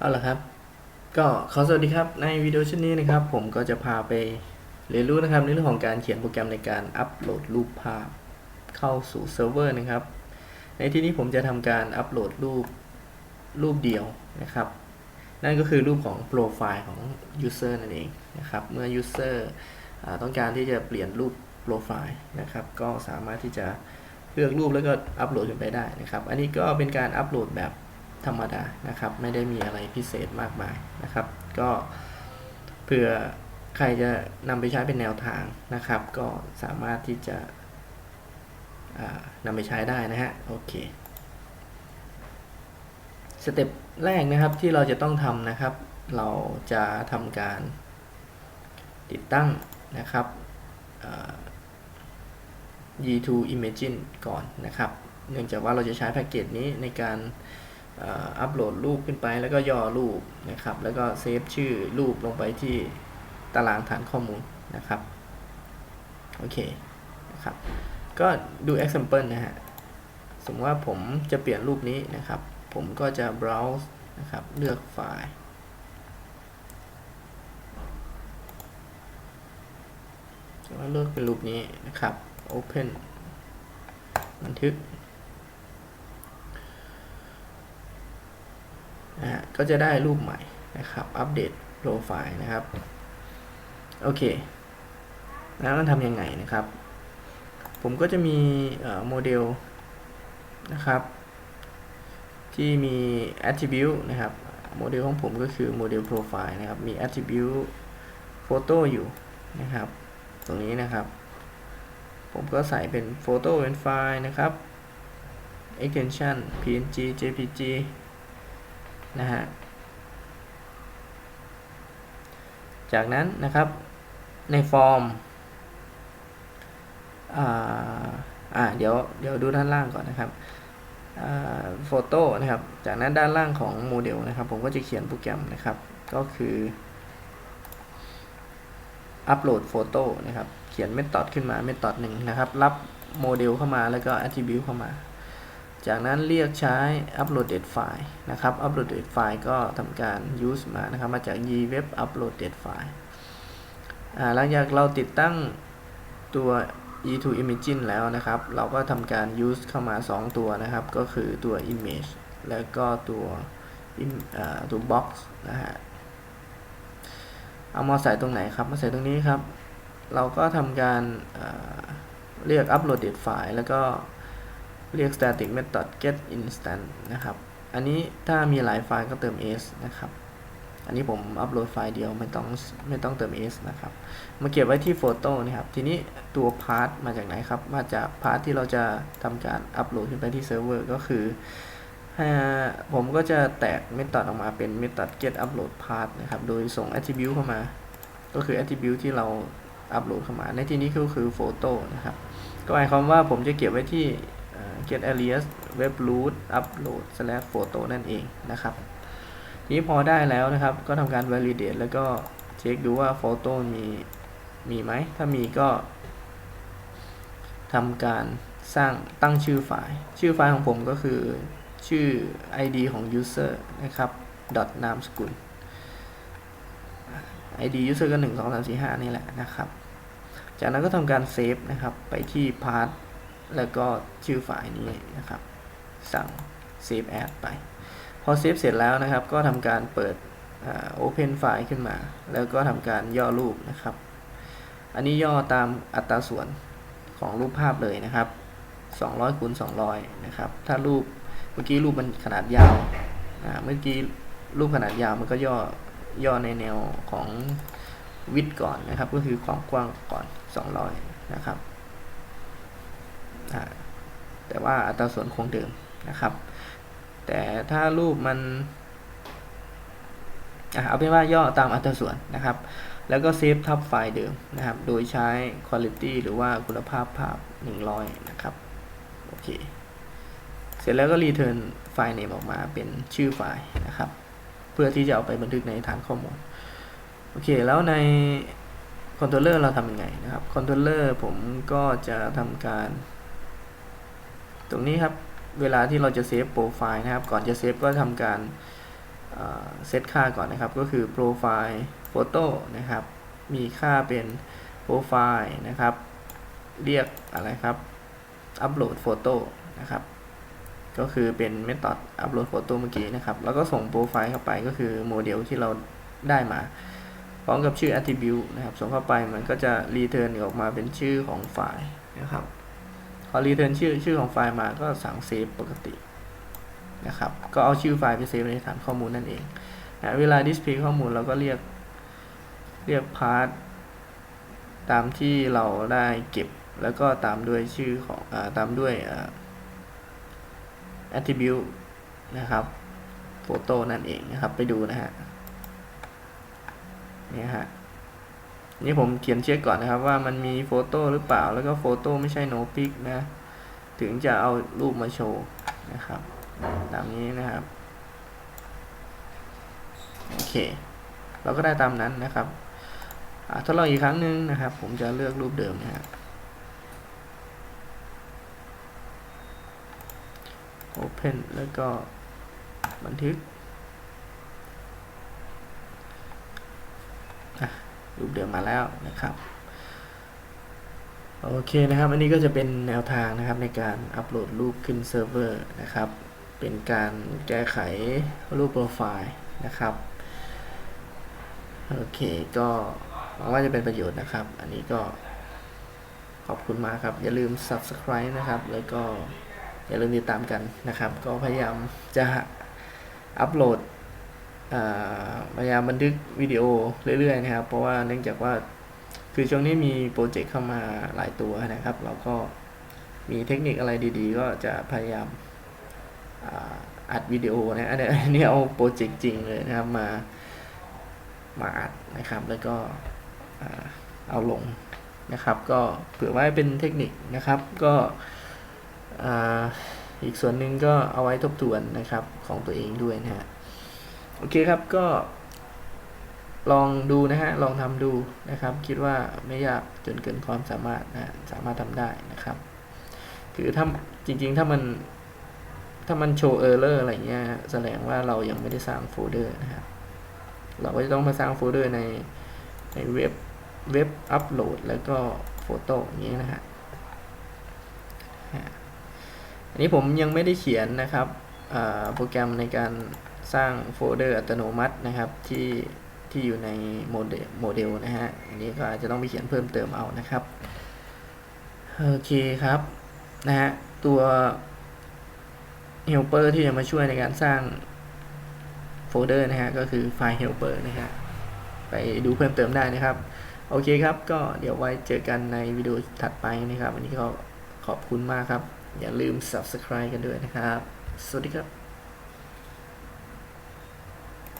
เอาละครับ ก็ขอสวัสดีครับในวิดีโอชิ้นนี้นะครับ ผมก็จะพาไปเรียนรู้นะครับในเรื่องของการเขียนโปรแกรมในการอัปโหลดรูปภาพเข้าสู่เซิร์ฟเวอร์นะครับ ในที่นี้ผมจะทำการอัปโหลดรูปรูปเดียวนะครับ นั่นก็คือรูปของโปรไฟล์ของ User นั่นเองนะครับ เมื่อ User อ่าต้องการที่จะเปลี่ยนรูปโปรไฟล์นะครับ ก็สามารถที่จะเลือกรูปแล้วก็อัปโหลดขึ้นไปได้นะครับ อันนี้ก็เป็นการอัปโหลดแบบ ธรรมดานะครับ ไม่ได้มีอะไรพิเศษมากมายนะครับ ก็เผื่อใครจะนำไปใช้เป็นแนวทางนะครับ ก็สามารถที่จะนำไปใช้ได้นะฮะโอเคสเต็ปแรกนะครับที่เราจะต้องทำนะครับ เราจะทำการติดตั้งนะครับ G2 Imagine ก่อนนะครับ เนื่องจากว่าเราจะใช้แพ็กเกจนี้ในการ อัปโหลดรูปขึ้นไปแล้วก็ย่อรูปนะครับ แล้วก็เซฟชื่อรูปลงไปที่ตารางฐานข้อมูลนะครับโอเคนะครับก็ดู example นะฮะสมมติว่าผมจะเปลี่ยนรูปนี้นะครับ ผมก็จะ browse นะครับเลือกไฟล์แล้วเลือกเป็นรูปนี้นะครับ open บันทึกนะฮะ ก็จะได้รูปใหม่นะครับ อัปเดตโปรไฟล์นะครับ โอเค แล้วต้องทำยังไงนะครับ ผมก็จะมีโมเดลนะครับ ที่มี attribute นะครับ โมเดลของผมก็คือโมเดล profile นะครับ มี attribute photo อยู่นะครับ ตรงนี้นะครับ ผมก็ใส่เป็น photo เป็นไฟล์นะครับ extension png jpg นะฮะ จากนั้นนะครับในฟอร์มอ่าอ่าเดี๋ยวเดี๋ยวดูด้านล่างก่อนนะครับโฟโต้นะครับ จากนั้นด้านล่างของโมเดลนะครับ ผมก็จะเขียนโปรแกรมนะครับ ก็คืออัปโหลดโฟโต้นะครับ เขียนเมธอดขึ้นมาเมธอดหนึ่งนะครับ รับโมเดลเข้ามาแล้วก็ attribute เข้ามา จากนั้นเรียกใช้ uploaded file นะครับ uploaded file ก็ทำการ use มานะครับ มาจาก gweb uploaded file หลังจากเราติดตั้งตัว e2 imagine แล้วนะครับ เราก็ทำการ use เข้ามา 2 ตัวนะครับ ก็คือตัว image แล้วก็ตัวตัว box นะฮะ เอามาใส่ตรงไหนครับ มาใส่ตรงนี้ครับ เราก็ทำการเรียก uploaded file แล้วก็ เรียก static method get instant นะครับ อันนี้ถ้ามีหลายไฟล์ก็เติม s นะครับ อันนี้ผมอัปโหลดไฟล์เดียวไม่ต้องไม่ต้องเติม s นะครับ มาเก็บไว้ที่โฟโต้นะครับ ทีนี้ตัวพาร์ทมาจากไหนครับ มาจากพาร์ทที่เราจะทำการอัปโหลดขึ้นไปที่เซิร์ฟเวอร์ก็คือผมก็จะแตกเมธอดออกมาเป็นเมธอด get upload path นะครับ โดยส่ง attribute เข้ามา ก็คือ attribute ที่เราอัปโหลดเข้ามา ในที่นี้ก็คือโฟโต้นะครับ ก็หมายความว่าผมจะเก็บไว้ที่ get alias web root upload slash photo นั่นเองนะครับทีนี้พอได้แล้วนะครับ ก็ทำการ validate แล้วก็เช็คดูว่าโฟโต้มีมีไหม ถ้ามีก็ทำการสร้างตั้งชื่อไฟล์ ชื่อไฟล์ของผมก็คือชื่อ id ของ user นะครับ dot นามสกุล id user ก็ 1 2 3 4 5 นี่แหละนะครับ จากนั้นก็ทำการเซฟนะครับ ไปที่ path แล้วก็ชื่อไฟล์นี้นะครับ สั่ง save as ไป พอเซฟเสร็จแล้วนะครับ ก็ทำการเปิด open ไฟล์ขึ้นมา แล้วก็ทำการย่อรูปนะครับ อันนี้ย่อตามอัตราส่วนของรูปภาพเลยนะครับ 200คูณ200 นะครับ ถ้ารูปเมื่อกี้รูปมันขนาดยาว เมื่อกี้รูปขนาดยาวมันก็ย่อย่อในแนวของวิดก่อนนะครับ ก็คือความกว้างก่อน 200 นะครับ แต่ว่าอัตราส่วนคงเดิมนะครับ แต่ถ้ารูปมันเอาเป็นว่าย่อตามอัตราส่วนนะครับ แล้วก็เซฟทับไฟล์เดิมนะครับ โดยใช้ quality หรือว่าคุณภาพภาพ 100 นะครับ โอเค เสร็จแล้วก็ return ไฟล์ name ออกมาเป็นชื่อไฟล์นะครับ เพื่อที่จะเอาไปบันทึกในฐานข้อมูล โอเค แล้วในคอนโทรลเลอร์เราทำยังไงนะครับ คอนโทรลเลอร์ผมก็จะทำการ ตรงนี้ครับเวลาที่เราจะเซฟโปรไฟล์นะครับ ก่อนจะเซฟก็ทำการเซตค่าก่อนนะครับ ก็คือ profile photo นะครับ มีค่าเป็น profile นะครับ เรียกอะไรครับ upload photo นะครับ ก็คือเป็น method upload photo เมื่อกี้นะครับ แล้วก็ส่งโปรไฟล์เข้าไปก็คือโมเดลที่เราได้มา พร้อมกับชื่อ attribute นะครับ ส่งเข้าไปมันก็จะ return ออกมาเป็นชื่อของไฟล์นะครับ พอ return ชื่อชื่อของไฟล์มาก็สั่งเซฟปกตินะครับ ก็เอาชื่อไฟล์ไปเซฟในฐานข้อมูลนั่นเองนะเวลา display ข้อมูลเราก็เรียกเรียก path ตามที่เราได้เก็บแล้วก็ตามด้วยชื่อของอตามด้วยอ่า attribute นะครับโฟโต้นั่นเองนะครับ ไปดูนะฮะนี่ฮะ นี่ผมเขียนเช็คก่อนนะครับว่ามันมีโฟโต้หรือเปล่าแล้วก็โฟโต้ไม่ใช่ no pic นะ ถึงจะเอารูปมาโชว์นะครับตามนี้นะครับ โอเค เราก็ได้ตามนั้นนะครับอะทดลองอีกครั้งหนึ่งนะครับ ผมจะเลือกรูปเดิมนะฮะ Open แล้วก็บันทึกอะ รูปเดิมมาแล้วนะครับโอเคนะครับ อันนี้ก็จะเป็นแนวทางนะครับในการอัปโหลดรูปขึ้นเซิร์ฟเวอร์นะครับ เป็นการแก้ไขรูปโปรไฟล์นะครับ โอเคก็หวังว่าจะเป็นประโยชน์นะครับ อันนี้ก็ขอบคุณมากครับ อย่าลืม subscribe นะครับ แล้วก็อย่าลืมติดตามกันนะครับ ก็พยายามจะอัปโหลด พยายามบันทึกวิดีโอเรื่อยๆนะครับ เพราะว่าเนื่องจากว่าคือช่วงนี้มีโปรเจกต์เข้ามาหลายตัวนะครับ เราก็มีเทคนิคอะไรดีๆ ก็จะพยายามอัดวิดีโอนะอันนี้อันนี้เอาโปรเจกต์จริงเลยนะครับมามาอัดนะครับ แล้วก็เอาลงนะครับ ก็เผื่อไว้เป็นเทคนิคนะครับ ก็อีกส่วนหนึ่งก็เอาไว้ทบทวนนะครับของตัวเองด้วยนะฮะ โอเคครับก็ ลองดูนะฮะ ลองทำดูนะครับ คิดว่าไม่ยากจนเกินความสามารถนะสามารถทำได้นะครับ คือถ้าจริง ๆ ถ้ามันถ้ามันโชว์เออร์เลอร์อะไรเงี้ยแสดงว่าเรายังไม่ได้สร้างโฟลเดอร์นะครับ เราก็จะต้องมาสร้างโฟลเดอร์ในในเว็บเว็บอัปโหลดแล้วก็โฟโต้อย่างเงี้ยนะฮะอันนี้ผมยังไม่ได้เขียนนะครับโปรแกรมในการ สร้างโฟลเดอร์อัตโนมัตินะครับที่ที่อยู่ในโมเดลโมเดลนะฮะ อันนี้ก็อาจจะต้องไปเขียนเพิ่มเติมเอานะครับ โอเคครับนะฮะตัว helper ที่จะมาช่วยในการสร้างโฟลเดอร์นะฮะก็คือไฟล์ helper นะฮะไปดูเพิ่มเติมได้นะครับ โอเคครับ ก็เดี๋ยวไว้เจอกันในวิดีโอถัดไปนะครับ วันนี้ก็ขอบคุณมากครับ อย่าลืม subscribe กันด้วยนะครับ สวัสดีครับ